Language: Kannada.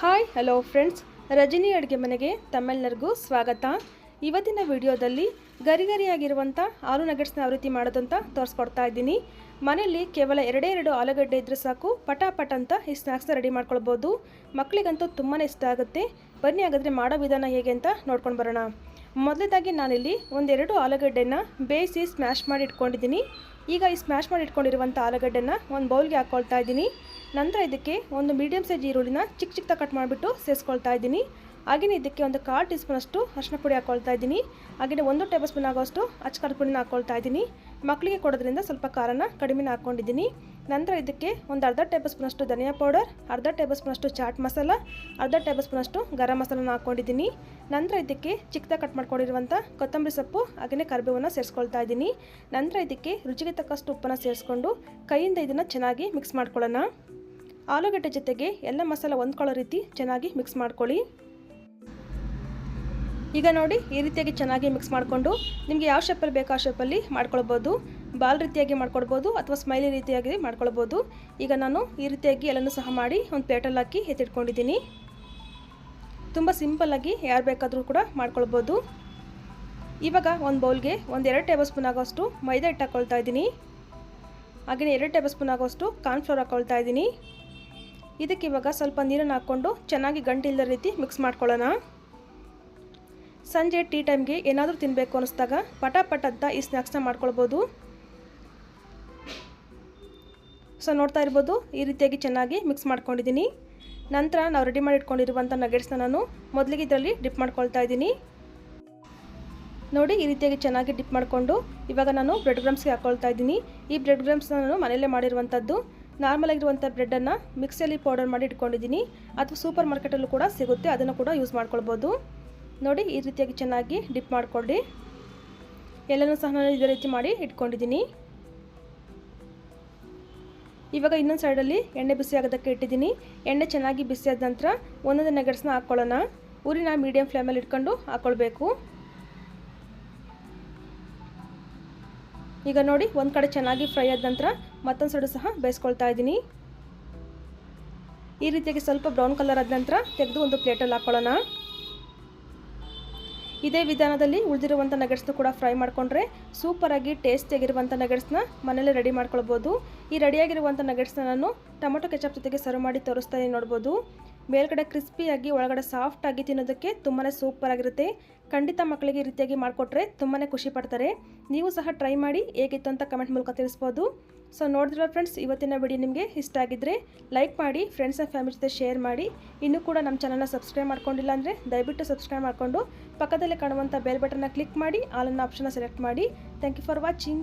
Hi, hello friends. ರಜನಿ ಅಡುಗೆ ಮನೆಗೆ ತಮ್ಮೆಲ್ಲರಿಗೂ ಸ್ವಾಗತ. ಇವತ್ತಿನ ವಿಡಿಯೋದಲ್ಲಿ ಗರಿಗರಿಯಾಗಿರುವಂಥ ಆಲೂ ನಗೆಟ್ಸ್ನ ಯಾವ ರೀತಿ ಮಾಡೋದಂತ ತೋರಿಸ್ಕೊಡ್ತಾ ಇದ್ದೀನಿ. ಮನೆಯಲ್ಲಿ ಕೇವಲ ಎರಡೇ ಎರಡು ಆಲೂಗಡ್ಡೆ ಇದ್ದರೆ ಸಾಕು ಪಟ ಪಟ ಅಂತ ಈ ಸ್ನ್ಯಾಕ್ಸ್ನ ರೆಡಿ ಮಾಡ್ಕೊಳ್ಬೋದು. ಮಕ್ಕಳಿಗಂತೂ ತುಂಬಾ ಇಷ್ಟ ಆಗುತ್ತೆ. ಬನ್ನಿ ಹಾಗಾದರೆ ಮಾಡೋ ವಿಧಾನ ಹೇಗೆ ಅಂತ ನೋಡ್ಕೊಂಡು ಬರೋಣ. ಮೊದಲದಾಗಿ ನಾನಿಲ್ಲಿ ಒಂದೆರಡು ಆಲೂಗಡ್ಡೆನ ಬೇಯಿಸಿ ಸ್ಮ್ಯಾಶ್ ಮಾಡಿ ಇಟ್ಕೊಂಡಿದ್ದೀನಿ ಈಗ ಈ ಸ್ಮ್ಯಾಶ್ ಮಾಡಿ ಇಟ್ಕೊಂಡಿರುವಂಥ ಆಲೂಗಡ್ಡೆನ ಒಂದು ಬೌಲ್ಗೆ ಹಾಕ್ಕೊಳ್ತಾ ಇದ್ದೀನಿ. ನಂತರ ಇದಕ್ಕೆ ಒಂದು ಮೀಡಿಯಮ್ ಸೈಜ್ ಈರುಳ್ಳಿನ ಚಿಕ್ಕ ಚಿಕ್ಕದ ಕಟ್ ಮಾಡಿಬಿಟ್ಟು ಸೇರಿಸ್ಕೊಳ್ತಾ ಇದ್ದೀನಿ. ಹಾಗೆಯೇ ಇದಕ್ಕೆ ಒಂದು ಕಾಲು ಟೀ ಸ್ಪೂನಷ್ಟು ಅರಿಶಿನ ಪುಡಿ ಹಾಕ್ಕೊಳ್ತಾ ಇದ್ದೀನಿ. ಹಾಗೆಯೇ ಒಂದು ಟೇಬಲ್ ಸ್ಪೂನ್ ಆಗೋಷ್ಟು ಅಚ್ಚಕಾರದ ಪುಡಿನ ಹಾಕ್ಕೊಳ್ತಾ ಇದ್ದೀನಿ. ಮಕ್ಕಳಿಗೆ ಕೊಡೋದ್ರಿಂದ ಸ್ವಲ್ಪ ಖಾರನ ಕಡಿಮೆನ ಹಾಕ್ಕೊಂಡಿದ್ದೀನಿ ನಂತರ ಇದಕ್ಕೆ ಒಂದು ಅರ್ಧ ಟೇಬಲ್ ಸ್ಪೂನಷ್ಟು ಧನಿಯಾ ಪೌಡರ್, ಅರ್ಧ ಟೇಬಲ್ ಸ್ಪೂನಷ್ಟು ಚಾಟ್ ಮಸಾಲ, ಅರ್ಧ ಟೇಬಲ್ ಸ್ಪೂನಷ್ಟು ಗರಂ ಮಸಾಲನ ಹಾಕ್ಕೊಂಡಿದ್ದೀನಿ ನಂತರ ಇದಕ್ಕೆ ಚಿಕ್ಕದಾಗಿ ಕಟ್ ಮಾಡ್ಕೊಂಡಿರುವಂಥ ಕೊತ್ತಂಬರಿ ಸೊಪ್ಪು ಹಾಗೆಯೇ ಕರಿಬೇವನ್ನು ಸೇರಿಸ್ಕೊಳ್ತಾ ಇದ್ದೀನಿ. ನಂತರ ಇದಕ್ಕೆ ರುಚಿಗೆ ತಕ್ಕಷ್ಟು ಉಪ್ಪನ್ನು ಸೇರಿಸ್ಕೊಂಡು ಕೈಯಿಂದ ಇದನ್ನು ಚೆನ್ನಾಗಿ ಮಿಕ್ಸ್ ಮಾಡ್ಕೊಳ್ಳೋಣ. ಆಲೂಗಡ್ಡೆ ಜೊತೆಗೆ ಎಲ್ಲ ಮಸಾಲ ಹೊಂದ್ಕೊಳ್ಳೋ ರೀತಿ ಚೆನ್ನಾಗಿ ಮಿಕ್ಸ್ ಮಾಡ್ಕೊಳ್ಳಿ. ಈಗ ನೋಡಿ ಈ ರೀತಿಯಾಗಿ ಚೆನ್ನಾಗಿ ಮಿಕ್ಸ್ ಮಾಡಿಕೊಂಡು ನಿಮಗೆ ಯಾವ ಶೇಪಲ್ಲಿ ಬೇಕೋ ಆ ಶೇಪಲ್ಲಿ ಮಾಡ್ಕೊಳ್ಬೋದು. ಬಾಲ್ ರೀತಿಯಾಗಿ ಮಾಡ್ಕೊಳ್ಬೋದು ಅಥವಾ ಸ್ಮೈಲಿ ರೀತಿಯಾಗಿ ಮಾಡ್ಕೊಳ್ಬೋದು. ಈಗ ನಾನು ಈ ರೀತಿಯಾಗಿ ಎಲ್ಲನೂ ಸಹ ಮಾಡಿ ಒಂದು ಪ್ಲೇಟಲ್ಲಿ ಹಾಕಿ ಎತ್ತಿಟ್ಕೊಂಡಿದ್ದೀನಿ. ತುಂಬ ಸಿಂಪಲ್ಲಾಗಿ ಯಾರು ಬೇಕಾದರೂ ಕೂಡ ಮಾಡ್ಕೊಳ್ಬೋದು. ಇವಾಗ ಒಂದು ಬೌಲ್ಗೆ ಒಂದು ಎರಡು ಟೇಬಲ್ ಸ್ಪೂನ್ ಆಗೋಷ್ಟು ಮೈದಾ ಹಿಟ್ಟು ಹಾಕ್ಕೊಳ್ತಾ ಇದ್ದೀನಿ. ಹಾಗೆಯೇ ಎರಡು ಟೇಬಲ್ ಸ್ಪೂನ್ ಆಗೋಷ್ಟು ಕಾರ್ನ್ಫ್ಲೋರ್ ಹಾಕ್ಕೊಳ್ತಾ ಇದ್ದೀನಿ. ಇದಕ್ಕೆ ಇವಾಗ ಸ್ವಲ್ಪ ನೀರನ್ನು ಹಾಕ್ಕೊಂಡು ಚೆನ್ನಾಗಿ ಗಂಟಿಲ್ಲದ ರೀತಿ ಮಿಕ್ಸ್ ಮಾಡ್ಕೊಳ್ಳೋಣ. ಸಂಜೆ ಟೀ ಟೈಮ್ಗೆ ಏನಾದರೂ ತಿನ್ನಬೇಕು ಅನ್ನಿಸ್ದಾಗ ಪಟ ಅಂತ ಈ ಸ್ನ್ಯಾಕ್ಸ್ನ ಮಾಡ್ಕೊಳ್ಬೋದು. ಸೊ ನೋಡ್ತಾ ಇರ್ಬೋದು, ಈ ರೀತಿಯಾಗಿ ಚೆನ್ನಾಗಿ ಮಿಕ್ಸ್ ಮಾಡ್ಕೊಂಡಿದ್ದೀನಿ. ನಂತರ ನಾವು ರೆಡಿ ಮಾಡಿ ಇಟ್ಕೊಂಡಿರುವಂಥ ನಗೆಟ್ಸ್ನ ನಾನು ಮೊದಲಿಗೆ ಇದರಲ್ಲಿ ಡಿಪ್ ಮಾಡ್ಕೊಳ್ತಾ ಇದ್ದೀನಿ. ನೋಡಿ, ಈ ರೀತಿಯಾಗಿ ಚೆನ್ನಾಗಿ ಡಿಪ್ ಮಾಡಿಕೊಂಡು ಇವಾಗ ನಾನು ಬ್ರೆಡ್ ಗ್ರಮ್ಸ್ಗೆ ಹಾಕ್ಕೊಳ್ತಾ ಇದ್ದೀನಿ. ಈ ಬ್ರೆಡ್ ಗ್ರಮ್ಸ್ನ ನಾನು ಮನೆಯಲ್ಲೇ ಮಾಡಿರುವಂಥದ್ದು. ನಾರ್ಮಲ್ ಆಗಿರುವಂಥ ಬ್ರೆಡ್ಡನ್ನು ಮಿಕ್ಸಿಯಲ್ಲಿ ಪೌಡರ್ ಮಾಡಿ ಇಟ್ಕೊಂಡಿದ್ದೀನಿ. ಅಥವಾ ಸೂಪರ್ ಮಾರ್ಕೆಟಲ್ಲೂ ಕೂಡ ಸಿಗುತ್ತೆ, ಅದನ್ನು ಕೂಡ ಯೂಸ್ ಮಾಡ್ಕೊಳ್ಬೋದು. ನೋಡಿ, ಈ ರೀತಿಯಾಗಿ ಚೆನ್ನಾಗಿ ಡಿಪ್ ಮಾಡಿಕೊಳ್ಳಿ. ಎಲ್ಲನೂ ಸಹ ನಾನು ಇದೇ ರೀತಿ ಮಾಡಿ ಇಟ್ಕೊಂಡಿದ್ದೀನಿ. ಇವಾಗ ಇನ್ನೊಂದು ಸೈಡಲ್ಲಿ ಎಣ್ಣೆ ಬಿಸಿ ಆಗೋದಕ್ಕೆ ಇಟ್ಟಿದ್ದೀನಿ. ಎಣ್ಣೆ ಚೆನ್ನಾಗಿ ಬಿಸಿ ಆದ ನಂತರ ಒಂದೊಂದು ನಗಟ್ಸ್ನ ಹಾಕ್ಕೊಳ್ಳೋಣ ಊರಿನ ಮೀಡಿಯಮ್ ಫ್ಲೇಮಲ್ಲಿ ಇಟ್ಕೊಂಡು ಹಾಕ್ಕೊಳ್ಬೇಕು ಈಗ ನೋಡಿ, ಒಂದು ಕಡೆ ಚೆನ್ನಾಗಿ ಫ್ರೈ ಆದ ನಂತರ ಮತ್ತೊಂದು ಸೈಡು ಸಹ ಬೇಯಿಸ್ಕೊಳ್ತಾ ಇದ್ದೀನಿ. ಈ ರೀತಿಯಾಗಿ ಸ್ವಲ್ಪ ಬ್ರೌನ್ ಕಲರ್ ಆದ ನಂತರ ತೆಗೆದು ಒಂದು ಪ್ಲೇಟಲ್ಲಿ ಹಾಕ್ಕೊಳ್ಳೋಣ ಇದೇ ವಿಧಾನದಲ್ಲಿ ಉಳಿದಿರುವಂಥ ನಗಟ್ಸ್ನ ಕೂಡ ಫ್ರೈ ಮಾಡಿಕೊಂಡ್ರೆ ಸೂಪರಾಗಿ ಟೇಸ್ಟಿಯಾಗಿರುವಂಥ ನಗಟ್ಸ್ನ ಮನೇಲೆ ರೆಡಿ ಮಾಡ್ಕೊಳ್ಬೋದು. ಈ ರೆಡಿಯಾಗಿರುವಂಥ ನಗಟ್ಸ್ನ ನಾನು ಟೊಮೊಟೊ ಕೆಚಪ್ ಜೊತೆಗೆ ಸರ್ವ್ ಮಾಡಿ ತೋರಿಸ್ತಾ ನೋಡ್ಬೋದು. ಮೇಲ್ಗಡೆ ಕ್ರಿಸ್ಪಿಯಾಗಿ, ಒಳಗಡೆ ಸಾಫ್ಟಾಗಿ ತಿನ್ನೋದಕ್ಕೆ ತುಂಬಾ ಸೂಪರಾಗಿರುತ್ತೆ ಖಂಡಿತ ಮಕ್ಕಳಿಗೆ ರೀತಿಯಾಗಿ ಮಾಡಿಕೊಟ್ರೆ ತುಂಬಾ ಖುಷಿ ಪಡ್ತಾರೆ. ನೀವು ಸಹ ಟ್ರೈ ಮಾಡಿ, ಹೇಗಿತ್ತು ಅಂತ ಕಮೆಂಟ್ ಮೂಲಕ ತಿಳಿಸ್ಬೋದು. ಸೊ ನೋಡಿದ್ರೆ ಫ್ರೆಂಡ್ಸ್ ಇವತ್ತಿನ ವಿಡಿಯೋ ನಿಮಗೆ ಇಷ್ಟ ಆಗಿದ್ದರೆ ಲೈಕ್ ಮಾಡಿ ಫ್ರೆಂಡ್ಸ್ ಆ್ಯಂಡ್ ಫ್ಯಾಮಿಲಿ ಜೊತೆ ಶೇರ್ ಮಾಡಿ. ಇನ್ನೂ ಕೂಡ ನಮ್ಮ ಚಾನಲ್ನ ಸಬ್ಸ್ಕ್ರೈಬ್ ಮಾಡ್ಕೊಂಡಿಲ್ಲ ಅಂದರೆ ದಯವಿಟ್ಟು ಸಬ್ಸ್ಕ್ರೈಬ್ ಮಾಡಿಕೊಂಡು, ಪಕ್ಕದಲ್ಲೇ ಕಾಣುವಂಥ ಬೆಲ್ ಬಟನ್ನ ಕ್ಲಿಕ್ ಮಾಡಿ ಆಲನ್ನ ಆಪ್ಷನ್ನ ಸೆಲೆಕ್ಟ್ ಮಾಡಿ. Thank you for watching